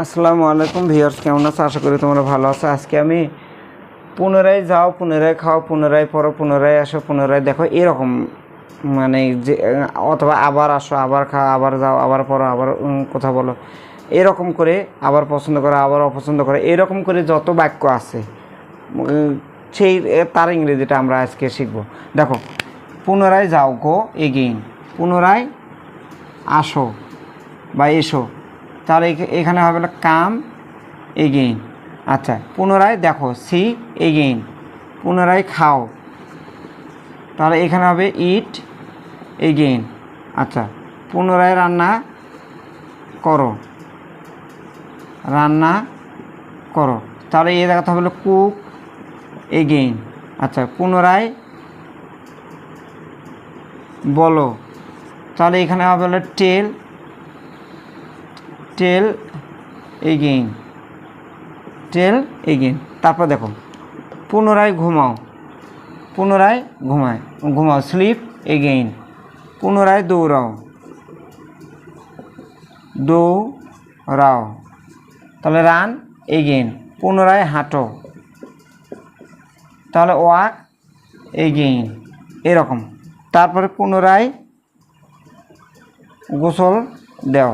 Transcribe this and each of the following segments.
আসসালামু আলাইকুম ভিউয়ার্স, কেমন আছো? আশা করি তোমরা ভালো আছো। আজকে আমি পুনরায় যাও, পুনরায় খাও, পুনরায় পড়ো, পুনরায় আসো, পুনরায় দেখো, এরকম মানে যে, অথবা আবার আসো, আবার খাও, আবার যাও, আবার পড়ো, আবার কথা বলো। এরকম করে আবার পছন্দ করো, আবার অপছন্দ করো, এরকম করে যত বাক্য আছে সেই তার ইংরেজিটা আমরা আজকে শিখব। দেখো, পুনরায় যাও গো এগেইন পুনরায় আসো বা এসো। তাহলে এখ- এখানে হবে কাম এগেইন আচ্ছা পুনরায় দেখো, সি এগেইন পুনরায় খাও। তাহলে এখানে হবে ইট এগেইন আচ্ছা পুনরায় রান্না করো। রান্না করো। তাহলে এই জায়গাতে হবে কুক এগেইন আচ্ছা পুনরায় বলো। তাহলে এখানে হবে tell tell again tell again তারপর দেখো, পুনরায় ঘুমাও, পুনরায় ঘুমায়, ঘুমাও স্লিপ এগেইন পুনরায় দৌড়াও দৌড়াও, তাহলে রান এগেইন পুনরায় হাঁটো, তাহলে ওয়াক এগেইন এরকম, তারপরে পুনরায় গোসল দেও।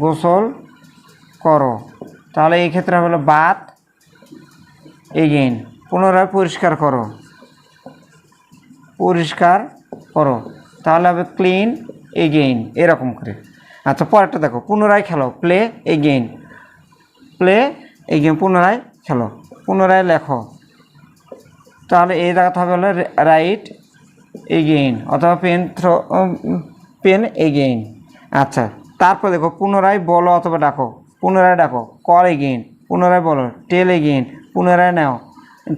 গোসল করো। তাহলে এই ক্ষেত্রে হলো বাত এগেইন পুনরায় পরিষ্কার করো। পরিষ্কার করো। তাহলে হবে ক্লিন এগেইন এরকম করে। আচ্ছা পরেরটা দেখো, পুনরায় খেলো প্লে এগেইন প্লে এগেইন পুনরায় খেলো। পুনরায় লেখো। তাহলে এই জায়গাতে হবে হলো রাইট এগেইন অথবা পেন থ্রো পেন এগেইন আচ্ছা তারপর দেখো, পুনরায় বলো অথবা ডাকো। পুনরায় ডাকো। কল এগেইন পুনরায় বলো। টেল এগেইন পুনরায় নাও।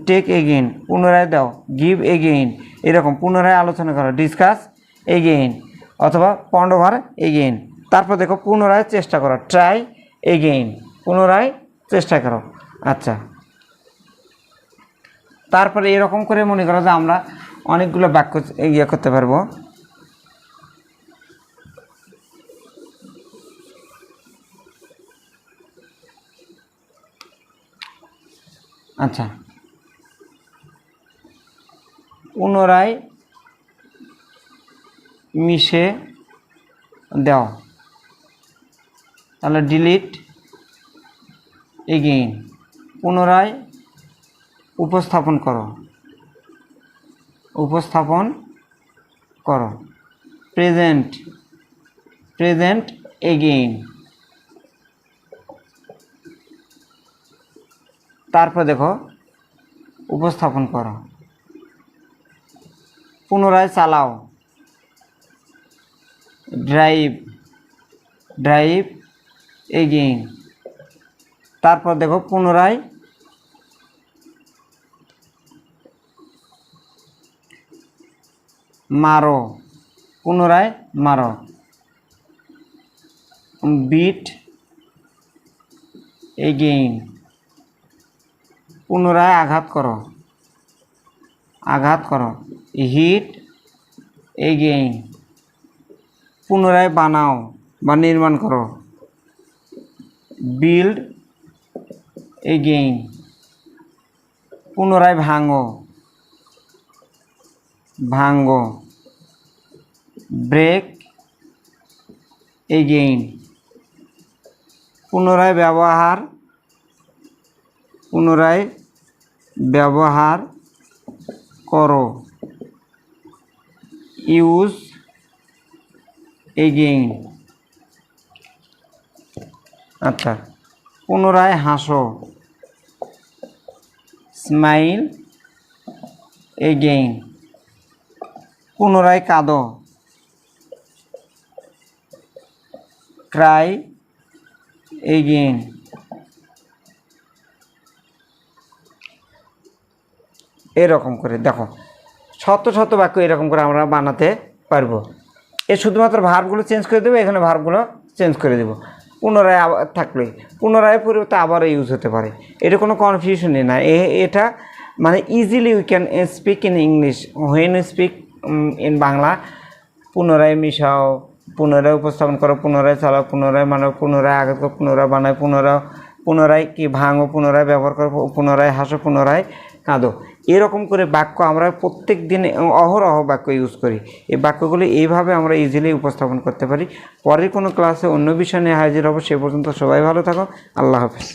টেক এগেইন পুনরায় দাও। গিভ এগেইন এরকম পুনরায় আলোচনা করো। ডিসকাস এগেইন অথবা পন্ডভার এগেইন তারপর দেখো, পুনরায় চেষ্টা করো। ট্রাই এগেইন পুনরায় চেষ্টা করো। আচ্ছা। তারপরে এরকম করে মনে করো যে আমরা অনেকগুলো বাক্য ইয়ে করতে পারব। আচ্ছা। পুনরায় মিশে দেও। তাহলে ডিলিট এগেইন পুনরায় উপস্থাপন করো। উপস্থাপন করো। প্রেজেন্ট প্রেজেন্ট এগেইন তারপর দেখো, উপস্থাপন করো। পুনরায় চালাও। ড্রাইভ ড্রাইভ এগেইন তারপর দেখো, পুনরায় মারো। পুনরায় মারো। বিট এগেইন পুনরায় আঘাত করো। আঘাত করো। Hit again. পুনরায় বানাও বা নির্মাণ করো। Build again. পুনরায় ভাঙো। ভাঙ্গো ব্রেক এগেইন। পুনরায় ব্যবহার পুনরায় ব্যবহার করো। ইউজ এগেইন আচ্ছা পুনরায় হাসো। স্মাইল এগেইন পুনরায় কাঁদো। ক্রাই এগেইন এরকম করে, দেখো। শত শত বাক্য এরকম করে আমরা বানাতে পারব। এ শুধুমাত্র ভার্বগুলো চেঞ্জ করে দেবো, এখানে ভার্বগুলো চেঞ্জ করে দেবো। পুনরায় আবার থাকলে, পুনরায় পরিবর্তে আবারও ইউজ হতে পারে। এটা কোনো কনফিউশনই না। এ- এটা মানে easily we can speak in English when speak in Bangla, পুনরায় মিশাও, পুনরায় উপস্থাপন করো, পুনরায় চালাও, পুনরায় মানো পুনরায় করো, পুনরায় বানায় পুনরায় পুনরায় কি ভাঙো, পুনরায় ব্যবহার করো, পুনরায় হাসো, পুনরায় কাঁদো। এরকম করে বাক্য আমরা প্রত্যেক দিন অহরহ বাক্য ইউজ করি। এই বাক্যগুলি এইভাবে আমরা ইজিলি উপস্থাপন করতে পারি। পরের কোনো ক্লাসে অন্য বিষয় নিয়ে হাজির হব, সে পর্যন্ত সবাই ভালো থাকো। আল্লাহ হাফিজ।